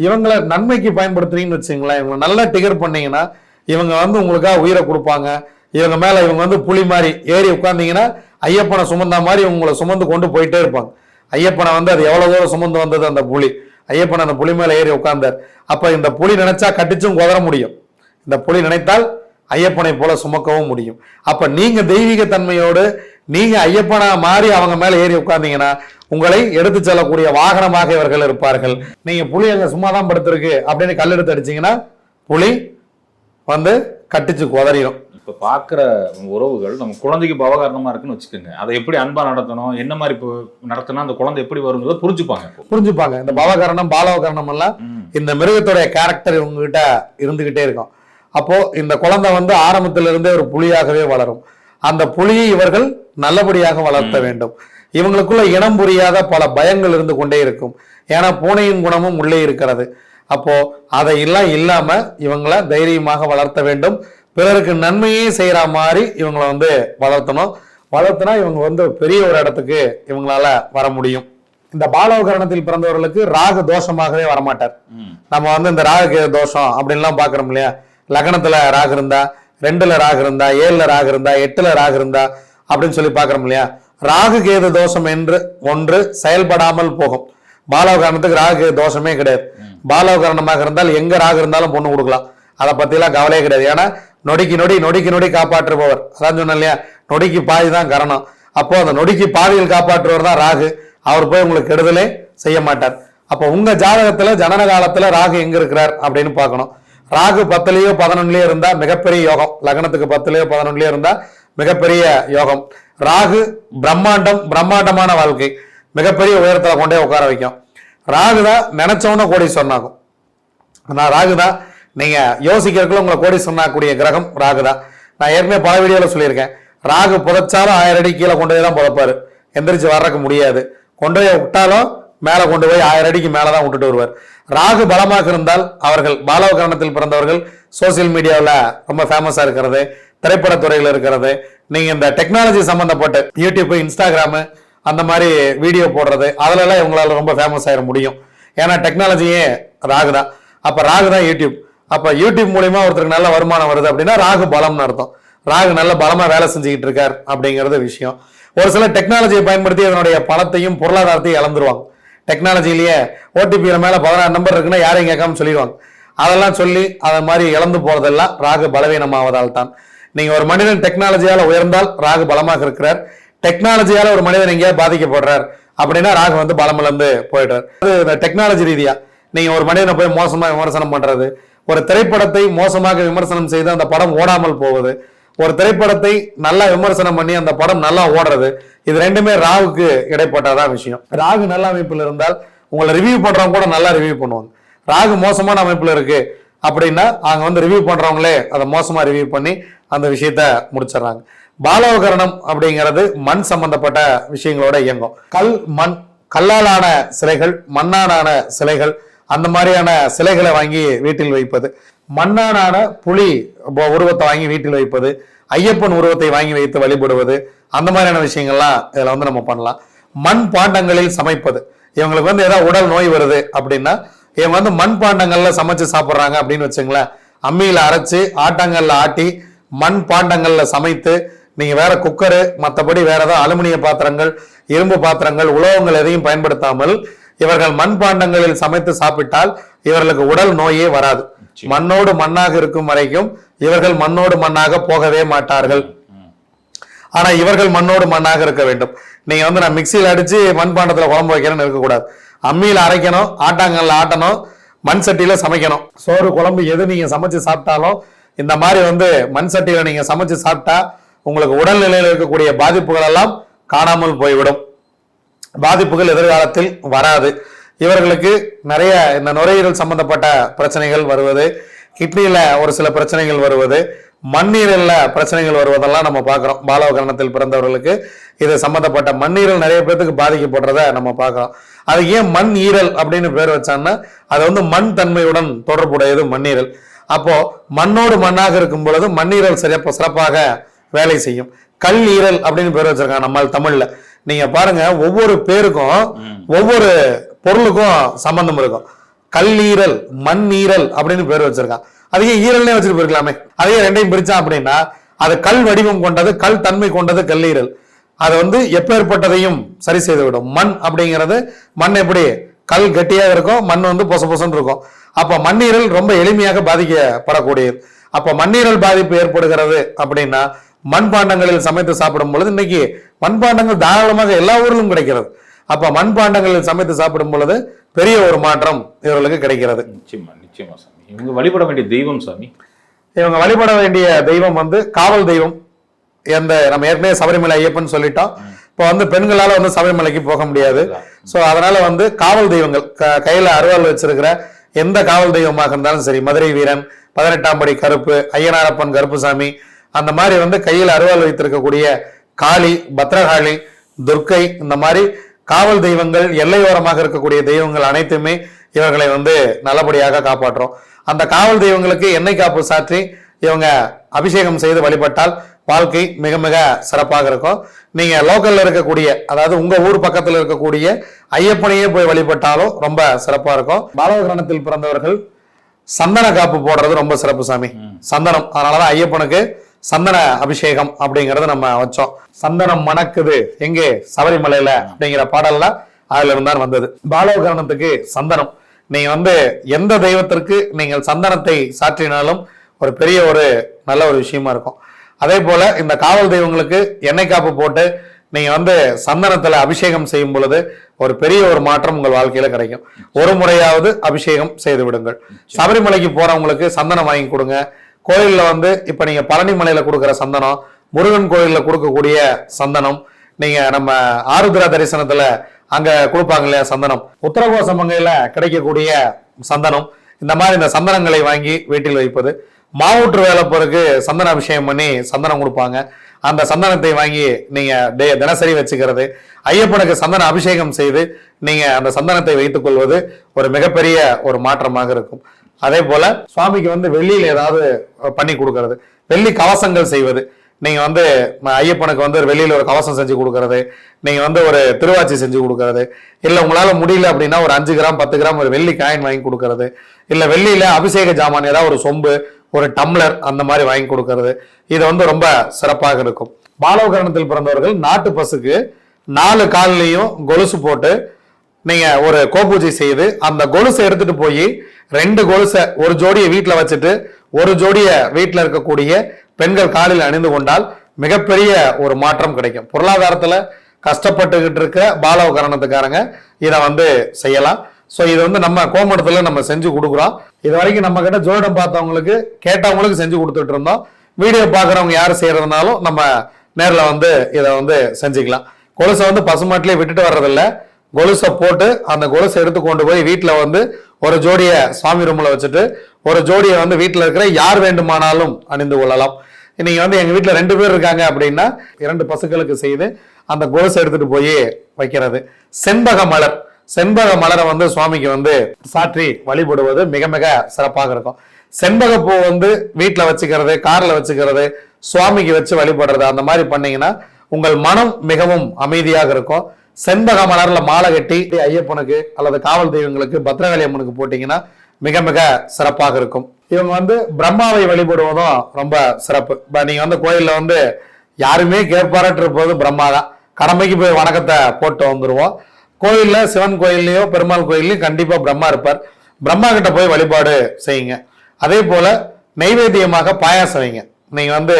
இவங்களை நன்மைக்கு பயன்படுத்துறீங்கன்னு வச்சுங்களேன் இவங்க நல்லா டிகர் பண்ணீங்கன்னா இவங்க வந்து உங்களுக்காக உயிரை கொடுப்பாங்க. இவங்க மேலே இவங்க வந்து புலி மாதிரி ஏறி உட்கார்ந்தீங்கன்னா ஐயப்பனை சுமந்தா மாதிரி உங்களை சுமந்து கொண்டு போயிட்டே இருப்பாங்க. ஐயப்பனை வந்து அது எவ்வளோ தூரம் சுமந்து வந்தது அந்த புலி? ஐயப்பன் அந்த புலி மேலே ஏறி உட்கார்ந்தார். அப்போ இந்த புலி நினைச்சா கட்டிச்சும் குதற முடியும். இந்த புலி நினைத்தால் ஐயப்பனை போல சுமக்கவும் முடியும். அப்போ நீங்கள் தெய்வீக தன்மையோடு நீங்கள் ஐயப்பனா மாறி அவங்க மேலே ஏறி உட்கார்ந்தீங்கன்னா உங்களை எடுத்து செல்லக்கூடிய வாகனமாக இவர்கள் இருப்பார்கள். நீங்கள் புலி அங்கே சும்மா தான் படுத்திருக்கு அப்படின்னு கல் எடுத்து அடிச்சீங்கன்னா புலி வந்து கட்டிச்சு குதறிடும் இப்ப பாக்குற உறவுகள் நம்ம குழந்தைக்கு பவகாரணமா இருக்குன்னு வச்சுக்கோங்க. அதை எப்படி அன்பா நடத்தணும் என்ன மாதிரி இப்போ நடத்தினா அந்த குழந்தை எப்படி வருங்கிறத புரிஞ்சுப்பாங்க புரிஞ்சுப்பாங்க. இந்த பவகரணம் பாலவகரணம் எல்லாம். இந்த மிருகத்துடைய கேரக்டர் இவங்ககிட்ட இருந்துகிட்டே இருக்கும். அப்போ இந்த குழந்தை வந்து ஆரம்பத்திலிருந்தே ஒரு புலியாகவே வளரும். அந்த புலியை இவர்கள் நல்லபடியாக வளர்த்த வேண்டும். இவங்களுக்குள்ள இனம் புரியாத பல பயங்கள் இருந்து கொண்டே இருக்கும். ஏன்னா பூனையின் குணமும் உள்ளே இருக்கிறது. அப்போ அதை எல்லாம் இல்லாம இவங்கள தைரியமாக வளர்த்த வேண்டும். பிறருக்கு நன்மையே செய்யற மாதிரி இவங்களை வந்து வளர்த்தணும். வளர்த்தனா இவங்க வந்து பெரிய ஒரு இடத்துக்கு இவங்களால வர முடியும். இந்த பாலவகரணத்தில் பிறந்தவர்களுக்கு ராகு தோஷமாகவே வரமாட்டார். நம்ம வந்து இந்த ராகு கேது தோஷம் அப்படின்லாம் பார்க்குறோம் இல்லையா? லக்னத்துல ராகு இருந்தா ரெண்டுல ராகு இருந்தா ஏழுல ராகு இருந்தா எட்டுல ராகு இருந்தா அப்படின்னு சொல்லி பார்க்குறோம் இல்லையா? ராகு கேது தோஷம் என்று ஒன்று செயல்படாமல் போகும். பாலவகரணத்துக்கு ராகு தோஷமே கிடையாது. பாலோகரணமாக இருந்தால் எங்க ராகு இருந்தாலும் பொண்ணு கொடுக்கலாம். அதை பத்திலாம் கவலையே கிடையாது. ஏன்னா நொடிக்கு நொடி நொடிக்கு நொடி காப்பாற்றுபவர். அதான் சொன்னேன் இல்லையா? நொடிக்கு பாதி தான் கரணம். அப்போ அந்த நொடிக்கு பாதியில் காப்பாற்றுவர் தான் ராகு. அவர் போய் உங்களுக்கு கெடுதலே செய்ய மாட்டார். அப்போ உங்க ஜாதகத்துல ஜனன காலத்துல ராகு எங்க இருக்கிறார் அப்படின்னு பார்க்கணும். ராகு பத்துலயோ பதினொன்னுலயோ இருந்தா மிகப்பெரிய யோகம். லக்னத்துக்கு பத்துலயோ பதினொன்னுலயோ இருந்தா மிகப்பெரிய யோகம். ராகு பிரம்மாண்டம் பிரம்மாண்டமான வாழ்க்கை. மிகப்பெரிய உயரத்தில் கொண்டே உட்கார வைக்கும். ராகுதா தான் நினைச்சவன கோடீஸ்வரன் ஆகும் நான் ராகுதா தான் நீங்க யோசிக்கிறதுக்குள்ள உங்களை கோடி சொன்னாக்கூடிய கிரகம் ராகுதா. நான் ஏற்கனவே பல வீடியோல சொல்லியிருக்கேன். ராகு புதைச்சாலும் ஆயிரம் அடி கீழே கொண்டு போய் தான் புதைப்பாரு. எந்திரிச்சு வர்றதுக்கு முடியாது. கொண்டு போய் விட்டாலும் மேலே கொண்டு போய் ஆயிரம் அடிக்கு மேலே தான் விட்டுட்டு வருவார். ராகு பலமாக இருந்தால் அவர்கள் பாலவகரணத்தில் பிறந்தவர்கள் சோசியல் மீடியாவில் ரொம்ப ஃபேமஸாக இருக்கிறது திரைப்படத்துறையில் இருக்கிறது. நீங்கள் இந்த டெக்னாலஜி சம்மந்தப்பட்ட யூடியூப்பு இன்ஸ்டாகிராமு அந்த மாதிரி வீடியோ போடுறது அதுலலாம் இவங்களால ரொம்ப ஃபேமஸ் ஆகிட முடியும். ஏன்னா டெக்னாலஜியே ராகு தான் அப்போ ராகு தான் யூடியூப் அப்போ யூடியூப் மூலியமா ஒருத்தருக்கு நல்ல வருமானம் வருது அப்படின்னா ராகு பலம்னு அர்த்தம். ராகு நல்ல பலமாக வேலை செஞ்சுக்கிட்டு இருக்கார் அப்படிங்கிறது விஷயம். ஒரு சில டெக்னாலஜியை பயன்படுத்தி அதனுடைய பணத்தையும் பொருளாதாரத்தையும் இழந்துருவாங்க. டெக்னாலஜிலேயே ஓடிபியில் மேலே பதினாறு நம்பர் இருக்குன்னா யாரையும் கேட்காம சொல்லிடுவாங்க. அதெல்லாம் சொல்லி அதை மாதிரி இழந்து போகிறதெல்லாம் ராகு பலவீனமாவதால் தான் நீங்கள் ஒரு மனிதன் டெக்னாலஜியால் உயர்ந்தால் ராகு பலமாக இருக்கிறார். டெக்னாலஜியால ஒரு மனிதன் எங்கேயாவது பாதிக்கப்படுறார். அப்படின்னா ராகு வந்து பலம் இழந்து போயிடுறார். அது இந்த டெக்னாலஜி ரீதியா. நீங்க ஒரு மனிதனை போய் மோசமா விமர்சனம் பண்றது. ஒரு திரைப்படத்தை மோசமாக விமர்சனம் செய்து அந்த படம் ஓடாமல் போவது. ஒரு திரைப்படத்தை நல்லா விமர்சனம் பண்ணி அந்த படம் நல்லா ஓடுறது. இது ரெண்டுமே ராகுக்கு இடைப்பட்டதான் விஷயம். ராகு நல்ல அமைப்பில் இருந்தால் உங்களை ரிவ்யூ பண்றவங்க கூட நல்லா ரிவ்யூ பண்ணுவாங்க. ராகு மோசமான அமைப்பில் இருக்கு அப்படின்னா அவங்க வந்து ரிவ்யூ பண்றவங்களே அதை மோசமா ரிவ்யூ பண்ணி அந்த விஷயத்த முடிச்சிடுறாங்க. பாலோகரணம் அப்படிங்கிறது மண் சம்பந்தப்பட்ட விஷயங்களோட இயங்கும். கல் மண் கல்லாலான சிலைகள் மண்ணாலான சிலைகள் அந்த மாதிரியான சிலைகளை வாங்கி வீட்டில் வைப்பது. மண்ணாலான புலி உருவத்தை வாங்கி வீட்டில் வைப்பது. ஐயப்பன் உருவத்தை வாங்கி வைத்து வழிபடுவது. அந்த மாதிரியான விஷயங்கள்லாம் இதில் வந்து நம்ம பண்ணலாம். மண் பாண்டங்களில் சமைப்பது. இவங்களுக்கு வந்து ஏதாவது உடல் நோய் வருது அப்படின்னா இவங்க வந்து மண் பாண்டங்களில் சமைச்சு சாப்பிட்றாங்க அப்படின்னு வச்சுங்களேன். அம்மியில் அரைச்சி ஆட்டங்களில் ஆட்டி மண் பாண்டங்களில் சமைத்து நீங்க வேற குக்கரு மற்றபடி வேற ஏதாவது அலுமினிய பாத்திரங்கள் இரும்பு பாத்திரங்கள் உலோகங்கள் எதையும் பயன்படுத்தாமல் இவர்கள் மண் பாண்டங்களில் சமைத்து சாப்பிட்டால் இவர்களுக்கு உடல் நோயே வராது. மண்ணோடு மண்ணாக இருக்கும் வரைக்கும் இவர்கள் மண்ணோடு மண்ணாக போகவே மாட்டார்கள். ஆனா இவர்கள் மண்ணோடு மண்ணாக இருக்க வேண்டும். நீங்க வந்து நான் மிக்சியில் அடிச்சு மண்பாண்டத்துல குழம்பு வைக்கிறேன்னு இருக்கக்கூடாது. அம்மியில அரைக்கணும் ஆட்டாங்கல்ல ஆட்டணும் மண் சட்டியில சமைக்கணும். சோறு குழம்பு எது நீங்க சமைச்சு சாப்பிட்டாலும் இந்த மாதிரி வந்து மண் சட்டியில நீங்க சமைச்சு சாப்பிட்டா உங்களுக்கு உடல்நிலையில் இருக்கக்கூடிய பாதிப்புகள் எல்லாம் காணாமல் போய்விடும். பாதிப்புகள் எதிர்காலத்தில் வராது. இவர்களுக்கு நிறைய இந்த நுரையீரல் சம்பந்தப்பட்ட பிரச்சனைகள் வருவது கிட்னியில ஒரு சில பிரச்சனைகள் வருவது மண்ணீரல்ல பிரச்சனைகள் வருவதெல்லாம் நம்ம பார்க்குறோம். பாலவகரணத்தில் பிறந்தவர்களுக்கு இது சம்பந்தப்பட்ட மண்ணீரல் நிறைய பேர்த்துக்கு பாதிக்கப்படுறத நம்ம பார்க்குறோம். அது ஏன் மண் ஈரல் அப்படின்னு பேர் வச்சாங்கன்னா அது வந்து மண் தன்மையுடன் தொடர்புடையது மண்ணீரல். அப்போ மண்ணோடு மண்ணாக இருக்கும் பொழுது மண்ணீரல் சிறப்பு சிறப்பாக வேலை செய்யும். கல் ஈரல் அப்படின்னு பேர் வச்சிருக்காங்க நம்ம தமிழ்ல. நீங்க பாருங்க ஒவ்வொரு பேருக்கும் ஒவ்வொரு பொருளுக்கும் சம்பந்தம் இருக்கும். கல்லீரல் மண்ணீரல் அப்படின்னு பேர் வச்சிருக்கான் அதையே ஈரல்னே வச்சுட்டு போயிருக்கலாமே. அதையே ரெண்டையும் பிரிச்சா அப்படின்னா அது கல் வடிவம் கொண்டது கல் தன்மை கொண்டது கல்லீரல் அது வந்து எப்பேற்பட்டதையும் சரி செய்து விடும் மண் அப்படிங்கிறது மண் எப்படி? கல் கெட்டியாக இருக்கும் மண் வந்து பொச பொசன்னு இருக்கும். அப்ப மண்ணீரல் ரொம்ப எளிமையாக பாதிக்கப்படக்கூடியது. அப்ப மண்ணீரல் பாதிப்பு ஏற்படுகிறது அப்படின்னா மண்பாண்டங்களில் சமைத்து சாப்பிடும் பொழுது இன்னைக்கு மண்பாண்டங்கள் தாராளமாக எல்லா ஊரிலும் கிடைக்கிறது. அப்ப மண்பாண்டங்களில் சமைத்து சாப்பிடும் பொழுது பெரிய ஒரு மாற்றம் இவர்களுக்கு கிடைக்கிறது. நிச்சயமா நிச்சயமா சாமி. இவங்க வழிபட வேண்டிய தெய்வம் சாமி. இவங்க வழிபட வேண்டிய தெய்வம் வந்து காவல் தெய்வம். எந்த நம்ம ஏற்கனவே சபரிமலை ஐயப்பன் சொல்லிட்டோம். இப்போ வந்து பெண்களால வந்து சபரிமலைக்கு போக முடியாது. ஸோ அதனால வந்து காவல் தெய்வங்கள் க- கையில அருவாள் வச்சிருக்கிற எந்த காவல் தெய்வமாக இருந்தாலும் சரி மதுரை வீரன் பதினெட்டாம் படி கருப்பு ஐயனாரப்பன் கருப்புசாமி அந்த மாதிரி வந்து கையில் அருவாள் வைத்திருக்கக்கூடிய காளி பத்ரகாளி துர்க்கை இந்த மாதிரி காவல் தெய்வங்கள் எல்லையோரமாக இருக்கக்கூடிய தெய்வங்கள் அனைத்துமே இவர்களை வந்து நல்லபடியாக காப்பாற்றும் அந்த காவல் தெய்வங்களுக்கு எண்ணெய் காப்பு சாற்றி இவங்க அபிஷேகம் செய்து வழிபட்டால் வாழ்க்கை மிக மிக சிறப்பாக இருக்கும். நீங்க லோக்கல்ல இருக்கக்கூடிய அதாவது உங்க ஊர் பக்கத்துல இருக்கக்கூடிய ஐயப்பனையே போய் வழிபட்டாலும் ரொம்ப சிறப்பா இருக்கும். பாலவகிரணத்தில் பிறந்தவர்கள் சந்தன காப்பு போடுறது ரொம்ப சிறப்பு சாமி. சந்தனம். அதனாலதான் ஐயப்பனுக்கு சந்தன அபிஷேகம் அப்படிங்கறத நம்ம வச்சோம். சந்தனம் மணக்குது. எங்கே? சபரிமலையில அப்படிங்கிற பாடல்ல அதுல இருந்தான் வந்தது. பாலோகரணத்துக்கு சந்தனம். நீங்க வந்து எந்த தெய்வத்திற்கு நீங்கள் சந்தனத்தை சாற்றினாலும் ஒரு பெரிய ஒரு நல்ல ஒரு விஷயமா இருக்கும். அதே போல இந்த காவல் தெய்வங்களுக்கு எண்ணெய் காப்பு போட்டு நீங்க வந்து சந்தனத்துல அபிஷேகம் செய்யும் பொழுது ஒரு பெரிய ஒரு மாற்றம் உங்கள் வாழ்க்கையில கிடைக்கும். ஒரு முறையாவது அபிஷேகம் செய்து விடுங்கள். சபரிமலைக்கு போறவங்களுக்கு சந்தனம் வாங்கி கொடுங்க. கோயிலில் வந்து இப்போ நீங்கள் பழனி மலையில் கொடுக்குற சந்தனம் முருகன் கோயிலில் கொடுக்கக்கூடிய சந்தனம் நீங்கள் நம்ம ஆருத்ரா தரிசனத்தில் அங்கே கொடுப்பாங்க இல்லையா சந்தனம்? உத்தரகோச மங்கையில் கிடைக்கக்கூடிய சந்தனம். இந்த மாதிரி இந்த சந்தனங்களை வாங்கி வீட்டில் வைப்பது. மாவூற்று வேலைப்போருக்கு சந்தன அபிஷேகம் பண்ணி சந்தனம் கொடுப்பாங்க. அந்த சந்தனத்தை வாங்கி நீங்கள் டே- தினசரி வச்சுக்கிறது. ஐயப்பனுக்கு சந்தன அபிஷேகம் செய்து நீங்கள் அந்த சந்தனத்தை வைத்துக்கொள்வது ஒரு மிகப்பெரிய ஒரு மாற்றமாக இருக்கும். அதே போல சுவாமிக்கு வந்து வெள்ளியில் ஏதாவது பண்ணி கொடுக்கறது. வெள்ளி கவசங்கள் செய்வது. நீங்கள் வந்து ஐயப்பனுக்கு வந்து ஒரு ஒரு கவசம் செஞ்சு கொடுக்கறது. நீங்கள் வந்து ஒரு திருவாச்சி செஞ்சு கொடுக்கறது. இல்லை உங்களால் முடியல அப்படின்னா ஒரு அஞ்சு கிராம் பத்து கிராம் ஒரு வெள்ளி காயின் வாங்கி கொடுக்கறது. இல்லை வெள்ளியில் அபிஷேக ஜாமான் ஏதாவது ஒரு சொம்பு ஒரு டம்ளர் அந்த மாதிரி வாங்கி கொடுக்கறது. இது வந்து ரொம்ப சிறப்பாக இருக்கும். பாலவகரணத்தில் பிறந்தவர்கள் நாட்டு பசுக்கு நாலு கால்லையும் கொலுசு போட்டு நீங்க ஒரு கோபூஜை செய்து அந்த கொலுசை எடுத்துட்டு போய் ரெண்டு கொலுசை ஒரு ஜோடியை வீட்டில் வச்சுட்டு ஒரு ஜோடியை வீட்டில் இருக்கக்கூடிய பெண்கள் காலில் அணிந்து கொண்டால் மிகப்பெரிய ஒரு மாற்றம் கிடைக்கும். பொருளாதாரத்தில் கஷ்டப்பட்டுக்கிட்டு இருக்க பாலவகரணத்துக்காரங்க இதை வந்து செய்யலாம். ஸோ இது வந்து நம்ம கோமடத்தில் நம்ம செஞ்சு கொடுக்குறோம். இது வரைக்கும் நம்ம கிட்ட ஜோடம் பார்த்தவங்களுக்கு கேட்டவங்களுக்கு செஞ்சு கொடுத்துட்டு இருந்தோம். வீடியோ பார்க்குறவங்க யார் செய்யறதுனாலும் நம்ம நேரில் வந்து இதை வந்து செஞ்சுக்கலாம். கொலுசை வந்து பசுமாட்டிலே விட்டுட்டு வர்றதில்ல. கொலுசை போட்டு அந்த கொலுசை எடுத்து கொண்டு போய் வீட்டில் வந்து ஒரு ஜோடியை சுவாமி ரூமில் வச்சுட்டு ஒரு ஜோடியை வந்து வீட்டில் இருக்கிற யார் வேண்டுமானாலும் அணிந்து கொள்ளலாம். நீங்கள் வந்து எங்கள் வீட்டில் ரெண்டு பேர் இருக்காங்க அப்படின்னா இரண்டு பசுக்களுக்கு செய்து அந்த கொலுசை எடுத்துட்டு போய் வைக்கிறது. செண்பக மலர். செண்பக மலரை வந்து சுவாமிக்கு வந்து சாற்றி வழிபடுவது மிக மிக சிறப்பாக இருக்கும். செண்பக பூ வந்து வீட்டில் வச்சுக்கிறது காரில் வச்சுக்கிறது சுவாமிக்கு வச்சு வழிபடுறது அந்த மாதிரி பண்ணீங்கன்னா உங்கள் மனம் மிகவும் அமைதியாக இருக்கும். செண்பக மலரில் மாலை கட்டி ஐயப்பனுக்கு அல்லது காவல் தெய்வங்களுக்கு பத்ரகாளி அம்மனுக்கு போட்டிங்கன்னா மிக மிக சிறப்பாக இருக்கும். இவங்க வந்து பிரம்மாவை வழிபடுவதும் ரொம்ப சிறப்பு. இப்போ நீங்கள் வந்து கோயிலில் வந்து யாருமே கேட்பாரட்டு இருப்பது பிரம்மா தான். கடமைக்கு போய் வணக்கத்தை போட்டு வந்துடுவோம் கோயிலில் சிவன் கோயில்லையோ பெருமாள் கோயில்லையும் கண்டிப்பாக பிரம்மா இருப்பார். பிரம்மா கிட்ட போய் வழிபாடு செய்யுங்க. அதே போல் நைவேத்தியமாக பாயாசம் வைங்க. நீங்கள் வந்து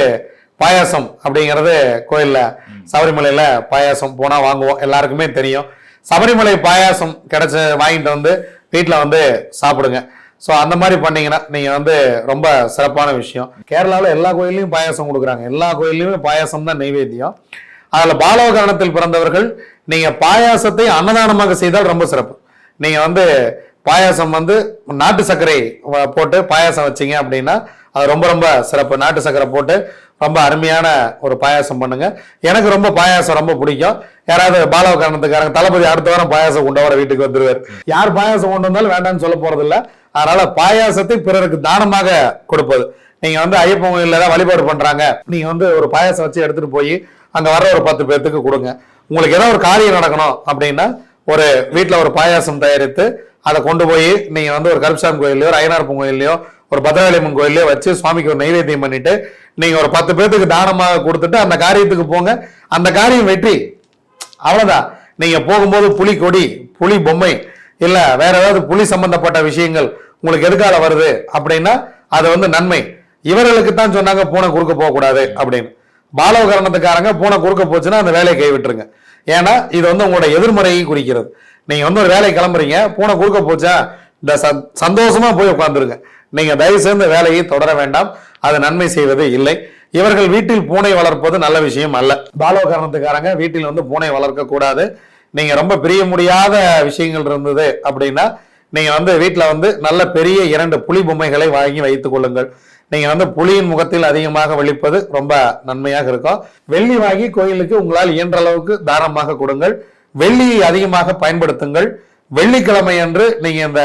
பாயாசம் அப்படிங்கிறது கோயிலில் சபரிமலையில் பாயாசம் போனால் வாங்குவோம். எல்லாருக்குமே தெரியும். சபரிமலை பாயாசம் கிடைச்ச வாங்கிட்டு வந்து வீட்டில் வந்து சாப்பிடுங்க. ஸோ அந்த மாதிரி பண்ணீங்கன்னா நீங்கள் வந்து ரொம்ப சிறப்பான விஷயம். கேரளாவில் எல்லா கோயில்லையும் பாயாசம் கொடுக்குறாங்க. எல்லா கோயில்லையுமே பாயாசம் தான் நெய்வேத்தியம் அதில் பாலவகாரணத்தில் பிறந்தவர்கள் நீங்கள் பாயாசத்தை அன்னதானமாக செய்தால் ரொம்ப சிறப்பு. நீங்கள் வந்து பாயாசம் வந்து நாட்டு சர்க்கரை போட்டு பாயாசம் வச்சீங்க அப்படின்னா அது ரொம்ப ரொம்ப சிறப்பு. நாட்டு சர்க்கரை போட்டு ரொம்ப அருமையான ஒரு பாயாசம் பண்ணுங்க. எனக்கு ரொம்ப பாயாசம் ரொம்ப பிடிக்கும். யாராவது பாலவ காரணத்துக்காரங்க தளபதி அடுத்த வாரம் பாயாசம் கொண்டு வர வீட்டுக்கு வந்துருவார். யார் பாயாசம் கொண்டு வந்தாலும் வேண்டாம்னு சொல்ல போறது இல்லை அதனால பாயாசத்தை பிறருக்கு தானமாக கொடுப்பது. நீங்க வந்து ஐயப்பன் கோயில்ல தான் வழிபாடு பண்றாங்க. நீங்க வந்து ஒரு பாயாசம் வச்சு எடுத்துட்டு போய் அங்க வர ஒரு பத்து பேர்த்துக்கு கொடுங்க. உங்களுக்கு ஏதோ ஒரு காரியம் நடக்கணும் அப்படின்னா ஒரு வீட்டில் ஒரு பாயாசம் தயாரித்து அதை கொண்டு போய் நீங்க வந்து ஒரு கருப்சாமி கோயிலையோ ஒரு ஐயனார்ப்பன் கோயிலையோ ஒரு பத்ரகாளியம்மன் கோயிலே வச்சு சுவாமிக்கு ஒரு நைவேத்தியம் பண்ணிட்டு நீங்க ஒரு பத்து பேர்த்துக்கு தானமாக கொடுத்துட்டு அந்த காரியத்துக்கு போங்க. அந்த காரியம் வெற்றி. அவ்வளவுதான். நீங்க போகும்போது புலி கொடி புலி பொம்மை இல்ல வேற ஏதாவது புலி சம்பந்தப்பட்ட விஷயங்கள் உங்களுக்கு எதுக்கால வருது அப்படின்னா அது வந்து நன்மை. இவர்களுக்கு தான் சொன்னாங்க பூனை குறுக்க போகக்கூடாது அப்படின்னு. பாலவகரணத்துக்காரங்க பூனை குறுக்க போச்சுன்னா அந்த வேலையை கைவிட்டுருங்க. ஏன்னா இது வந்து உங்களோட எதிர்மறையை குறிக்கிறது. நீங்க வந்து ஒரு வேலையை கிளம்புறீங்க பூனை குறுக்க போச்சா இந்த சந்- சந்தோஷமா போய் உட்காந்துருங்க நீங்க தயவு சேர்ந்த வேலையை தொடர வேண்டாம். அது நன்மை செய்வது இல்லை. இவர்கள் வீட்டில் பூனை வளர்ப்பது நல்ல விஷயம் அல்ல. பாலோகரணத்துக்காரங்க வீட்டில் வந்து பூனை வளர்க்க கூடாது. நீங்க ரொம்ப பிரிய முடியாத விஷயங்கள் இருந்தது அப்படின்னா நீங்க வந்து வீட்டில் வந்து நல்ல பெரிய இரண்டு புலி பொம்மைகளை வாங்கி வைத்துக் கொள்ளுங்கள். நீங்க வந்து புலியின் முகத்தில் அதிகமாக வெளிப்பது ரொம்ப நன்மையாக இருக்கும். வெள்ளி வாங்கி கோயிலுக்கு உங்களால் இயன்ற அளவுக்கு தாரமாக கொடுங்கள். வெள்ளியை அதிகமாக பயன்படுத்துங்கள். வெள்ளிக்கிழமை அன்று நீங்க இந்த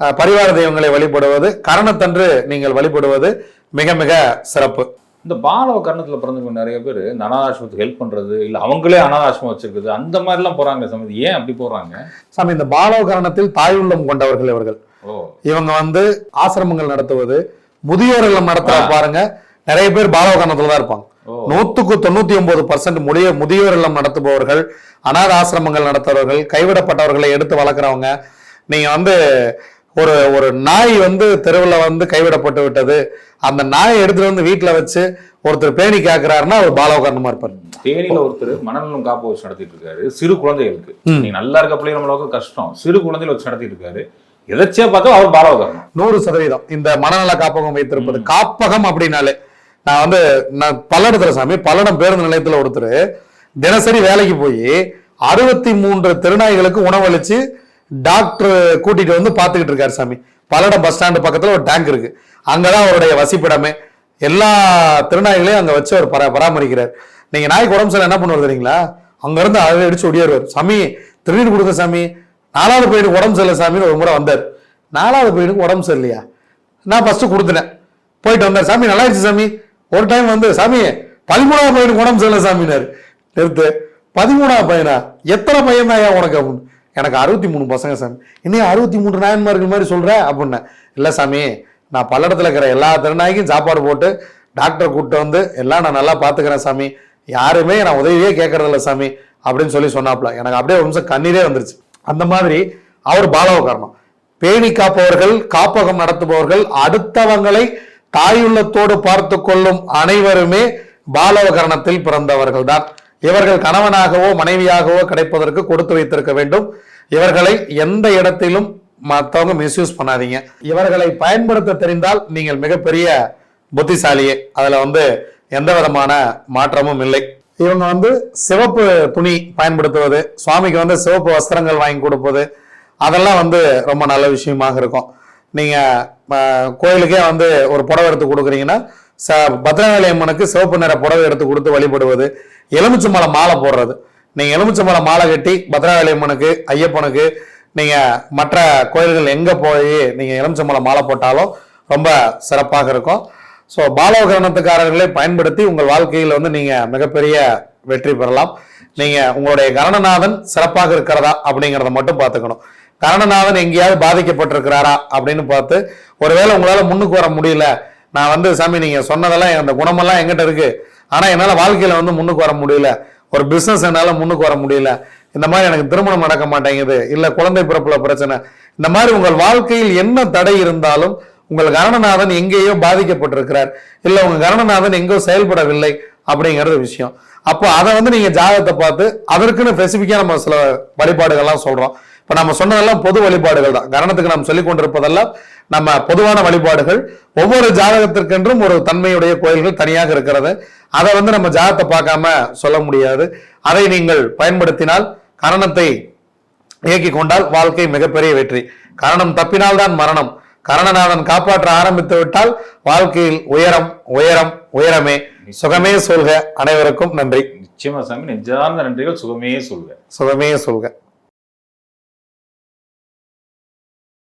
பரிவார தெய்வங்களை வழிபடுவது கரணத்தன்று நீங்கள் வழிபடுவது மிக மிக சிறப்பு. இந்த பாலவ கர்ணத்துல பிறந்தவங்க நிறைய பேர் இந்த அனாதாசிரமத்துக்கு ஹெல்ப் பண்றது இல்ல அவங்களே அனாதாசிரமம் வச்சிருக்குது அந்த மாதிரி எல்லாம் போறாங்க சமதி ஏன் அப்படி போறாங்க சாமி இந்த பாலவ கரணத்தில் தாயுள்ளம் கொண்டவர்கள் இவர்கள். ஓ. இவங்க வந்து ஆசிரமங்கள் நடத்துவது முதியோர் இல்லம் நடத்துற பாருங்க நிறைய பேர் பாலவகரணத்துல தான் இருப்பாங்க. நூத்துக்கு தொண்ணூத்தி ஒன்பது பர்சன்ட் முடிய முதியோர் இல்லம் நடத்துபவர்கள் அனாத ஆசிரமங்கள் நடத்துறவர்கள் கைவிடப்பட்டவர்களை எடுத்து வளர்க்குறவங்க. நீங்க வந்து ஒரு ஒரு நாய் வந்து தெருவில் வந்து கைவிடப்பட்டு விட்டது. அந்த நாயை எடுத்துட்டு வந்து வீட்டுல வச்சு ஒருத்தர் பேணி காக்குறாருன்னா அவர் பாலவகரணமா இருப்பார். தேனியில ஒருத்தர் மனநலம் காப்பு வச்சு நடத்திட்டு இருக்காரு. சிறு குழந்தைகளுக்கு. நீங்க நல்லா இருக்க பிள்ளைங்க நம்மளுக்கு கஷ்டம். சிறு குழந்தைகள் வச்சு நடத்திட்டு இருக்காரு. எதாச்சியா பார்த்தா அவர் பாலவ கர்ணம் நூறு சதவீதம். இந்த மனநல காப்பகம் வைத்திருப்பது காப்பகம் அப்படின்னாலே நான் வந்து நான் பல்லடத்துல சாமி பல்லடம் பேருந்து நிலையத்தில் ஒருத்தர் தினசரி வேலைக்கு போய் அறுபத்தி மூன்று திருநாய்களுக்கு உணவளிச்சு டாக்டர் கூட்டிகிட்டு வந்து பார்த்துக்கிட்டு இருக்காரு சாமி. பல்லடம் பஸ் ஸ்டாண்டு பக்கத்தில் ஒரு டேங்க் இருக்கு. அங்கதான் அவருடைய வசிப்பிடமே. எல்லா திருநாய்களையும் அங்கே வச்சு அவர் பரா பராமரிக்கிறார். நீங்கள் நாய்க்கு உடம்பு சரியில்லை என்ன பண்ணுவார் தெரியுங்களா? அங்கேருந்து அழகை அடிச்சு ஒடியாருவார் சாமி திருநீர் கொடுங்க சாமி. நாலாவது பையனுக்கு உடம்பு சரியில்லை சாமின்னு ஒரு முறை வந்தார். நாலாவது பையனுக்கு உடம்பு சரியில்லையா? நான் ஃபஸ்ட்டு கொடுத்துட்டேன். போயிட்டு வந்தார். சாமி நல்லாயிருச்சு சாமி. ஒரு டைம் வந்து சாமி பதிமூணாவது பையனுக்கு உடம்பு சரியில்லை சாமினார். நிறுத்து. பதிமூணாவது பையனா? எத்தனை பையன் தான் உனக்கு அப்படின்னு. எனக்கு அறுபத்தி மூணு பசங்க சாமி. இன்னும் அறுபத்தி மூணு நாயன்மார்கள் மாதிரி சொல்கிறேன் அப்படின்னேன் இல்லை சாமி நான் பல்லடத்தில் இருக்கிற எல்லா திருநாய்க்கும் சாப்பாடு போட்டு டாக்டரை கூப்பிட்டு வந்து எல்லாம் நான் நல்லா பார்த்துக்கிறேன் சாமி. யாருமே நான் உதவியே கேட்கறதில்ல சாமி. அப்படின்னு சொல்லி சொன்னாப்ல. எனக்கு அப்படியே ஒரு நிமிஷம் கண்ணீரே வந்துருச்சு. அந்த மாதிரி அவர் பாலவ காரணம் பேணி காப்பவர்கள் காப்பகம் நடத்துபவர்கள் அடுத்தவங்களை தாயுள்ளத்தோடு பார்த்து கொள்ளும் அனைவருமே பாலவகரணத்தில் பிறந்தவர்கள் தான் இவர்கள் கணவனாகவோ மனைவியாகவோ கிடைப்பதற்கு கொடுத்து வைத்திருக்க வேண்டும். இவர்களை எந்த இடத்திலும் மற்றவங்க மிஸ்யூஸ் பண்ணாதீங்க. இவர்களை பயன்படுத்த தெரிந்தால் நீங்கள் மிகப்பெரிய புத்திசாலியே. அதுல வந்து எந்த விதமான மாற்றமும் இல்லை. இவங்க வந்து சிவப்பு துணி பயன்படுத்துவது சுவாமிக்கு வந்து சிவப்பு வஸ்திரங்கள் வாங்கி கொடுப்பது அதெல்லாம் வந்து ரொம்ப நல்ல விஷயமாக இருக்கும். நீங்கள் கோயிலுக்கே வந்து ஒரு புடவை எடுத்து கொடுக்குறீங்கன்னா ச பத்ரகாளி அம்மனுக்கு சிவப்பு நிற புடவை எடுத்து கொடுத்து வழிபடுவது எலுமிச்சம்பழம் மாலை போடுறது. நீங்கள் எலுமிச்சம்பழம் மாலை கட்டி பத்ரகாளி அம்மனுக்கு ஐயப்பனுக்கு நீங்கள் மற்ற கோயில்கள் எங்கே போய் நீங்கள் எலுமிச்சம்பழம் மாலை போட்டாலும் ரொம்ப சிறப்பாக இருக்கும். ஸோ பாலோகரணத்துக்காரர்களை பயன்படுத்தி உங்கள் வாழ்க்கையில் வந்து நீங்கள் மிகப்பெரிய வெற்றி பெறலாம். நீங்கள் உங்களுடைய கரணநாதன் சிறப்பாக இருக்கிறதா அப்படிங்கிறத மட்டும் பார்த்துக்கணும். கரணநாதன் எங்கேயாவது பாதிக்கப்பட்டிருக்கிறாரா அப்படின்னு பார்த்து ஒருவேளை உங்களால் முன்னுக்கு வர முடியல. நான் வந்து சாமி நீங்கள் சொன்னதெல்லாம் அந்த குணமெல்லாம் எங்கிட்ட இருக்கு. ஆனால் என்னால் வாழ்க்கையில் வந்து முன்னுக்கு வர முடியல. ஒரு பிஸ்னஸ் என்னால் முன்னுக்கு வர முடியல. இந்த மாதிரி எனக்கு திருமணம் நடக்க மாட்டேங்குது. இல்லை குழந்தை பிறப்புல பிரச்சனை. இந்த மாதிரி உங்கள் வாழ்க்கையில் என்ன தடை இருந்தாலும் உங்கள் கரணநாதன் எங்கேயோ பாதிக்கப்பட்டிருக்கிறார். இல்லை உங்கள் கரணநாதன் எங்கோ செயல்படவில்லை அப்படிங்கிறது விஷயம். அப்போ அதை வந்து நீங்கள் ஜாதகத்தை பார்த்து அதற்குன்னு ஸ்பெசிஃபிக்காக நம்ம சில வழிபாடுகள்லாம் சொல்கிறோம் இப்ப நம்ம சொன்னதெல்லாம் பொது வழிபாடுகள் தான். கரணத்துக்கு நாம் சொல்லிக் கொண்டிருப்பதெல்லாம் நம்ம பொதுவான வழிபாடுகள். ஒவ்வொரு ஜாதகத்திற்கென்றும் ஒரு தன்மையுடைய கோயில்கள் தனியாக இருக்கிறது. அதை வந்து நம்ம ஜாதகத்தை பார்க்காம சொல்ல முடியாது. அதை நீங்கள் பயன்படுத்தினால் கரணத்தை இயக்கி கொண்டால் வாழ்க்கை மிகப்பெரிய வெற்றி. கரணம் தப்பினால்தான் மரணம். கரணநாதன் காப்பாற்ற ஆரம்பித்து விட்டால் வாழ்க்கையில் உயரம் உயரம் உயரமே. சுகமே சொல்க. அனைவருக்கும் நன்றி. நிச்சயமா சாமி. நெஞ்சார்ந்த நன்றிகள் சுகமே சொல்வேன் சுகமே சொல்க.